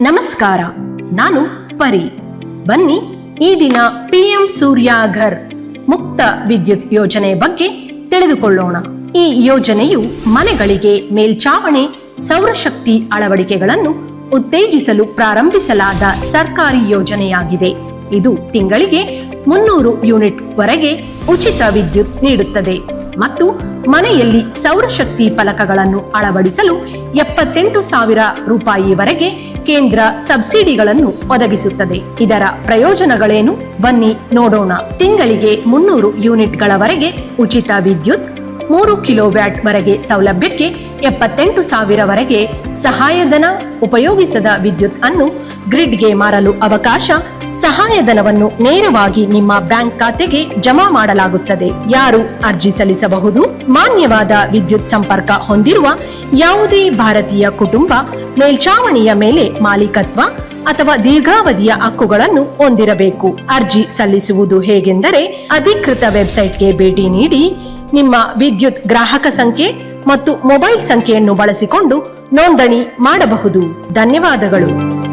ನಮಸ್ಕಾರ, ನಾನು ಪರಿ. ಬನ್ನಿ ಈ ದಿನ ಪಿಎಂ ಸೂರ್ಯಾಘರ್ ಮುಕ್ತ ವಿದ್ಯುತ್ ಯೋಜನೆ ಬಗ್ಗೆ ತಿಳಿದುಕೊಳ್ಳೋಣ. ಈ ಯೋಜನೆಯು ಮನೆಗಳಿಗೆ ಮೇಲ್ಚಾವಣೆ, ಸೌರಶಕ್ತಿ ಅಳವಡಿಕೆಗಳನ್ನು ಉತ್ತೇಜಿಸಲು ಪ್ರಾರಂಭಿಸಲಾದ ಸರ್ಕಾರಿ ಯೋಜನೆಯಾಗಿದೆ. ಇದು ತಿಂಗಳಿಗೆ ಮುನ್ನೂರು ಯೂನಿಟ್ ವರೆಗೆ ಉಚಿತ ವಿದ್ಯುತ್ ನೀಡುತ್ತದೆ ಮತ್ತು ಮನೆಯಲ್ಲಿ ಸೌರಶಕ್ತಿ ಫಲಕಗಳನ್ನು ಅಳವಡಿಸಲು ಎಪ್ಪತ್ತೆಂಟು ಸಾವಿರ ರೂಪಾಯಿವರೆಗೆ ಕೇಂದ್ರ ಸಬ್ಸಿಡಿಗಳನ್ನು ಒದಗಿಸುತ್ತದೆ. ಇದರ ಪ್ರಯೋಜನಗಳೇನು? ಬನ್ನಿ ನೋಡೋಣ. ತಿಂಗಳಿಗೆ ಮುನ್ನೂರು ಯೂನಿಟ್ಗಳವರೆಗೆ ಉಚಿತ ವಿದ್ಯುತ್, ಮೂರು ಕಿಲೋವ್ಯಾಟ್ ವರೆಗೆ ಸೌಲಭ್ಯಕ್ಕೆ ಎಪ್ಪತ್ತೆಂಟು ಸಾವಿರವರೆಗೆ ಸಹಾಯಧನ ಉಪಯೋಗಿಸದ ವಿದ್ಯುತ್ ಅನ್ನು ಗ್ರಿಡ್ಗೆ ಮಾರಲು ಅವಕಾಶ ಸಹಾಯಧನವನ್ನು ನೇರವಾಗಿ ನಿಮ್ಮ ಬ್ಯಾಂಕ್ ಖಾತೆಗೆ ಜಮಾ ಮಾಡಲಾಗುತ್ತದೆ. ಯಾರು ಅರ್ಜಿ ಸಲ್ಲಿಸಬಹುದು? ಮಾನ್ಯವಾದ ವಿದ್ಯುತ್ ಸಂಪರ್ಕ ಹೊಂದಿರುವ ಯಾವುದೇ ಭಾರತೀಯ ಕುಟುಂಬ ಮೇಲ್ಚಾವಣಿಯ ಮೇಲೆ ಮಾಲೀಕತ್ವ ಅಥವಾ ದೀರ್ಘಾವಧಿಯ ಹಕ್ಕುಗಳನ್ನು ಹೊಂದಿರಬೇಕು. ಅರ್ಜಿ ಸಲ್ಲಿಸುವುದು ಹೇಗೆಂದರೆ ಅಧಿಕೃತ ವೆಬ್ಸೈಟ್ಗೆ ಭೇಟಿ ನೀಡಿ ನಿಮ್ಮ ವಿದ್ಯುತ್ ಗ್ರಾಹಕ ಸಂಖ್ಯೆ ಮತ್ತು ಮೊಬೈಲ್ ಸಂಖ್ಯೆಯನ್ನು ಬಳಸಿಕೊಂಡು ನೋಂದಣಿ ಮಾಡಬಹುದು. ಧನ್ಯವಾದಗಳು.